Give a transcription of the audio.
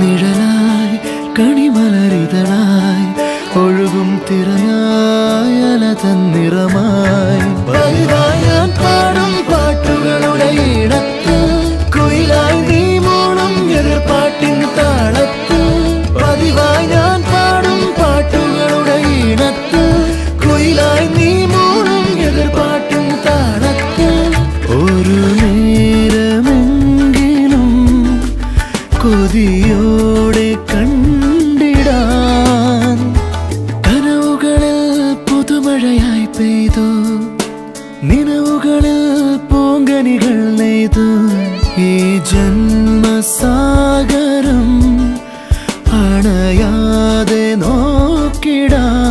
നിഴലായി കണിമലരിതളായി ഒഴുകും തിറയായി അലതൻ കൊതിയോടെ കണ്ടിടാൻ കനവുകളിൽ പുതുമഴയായി പെയ്തു. നിലവുകളിൽ പൂങ്കനികൾ നെയ്തു. ഈ ജന്മസാഗരം അണയാതെ നോക്കിടാൻ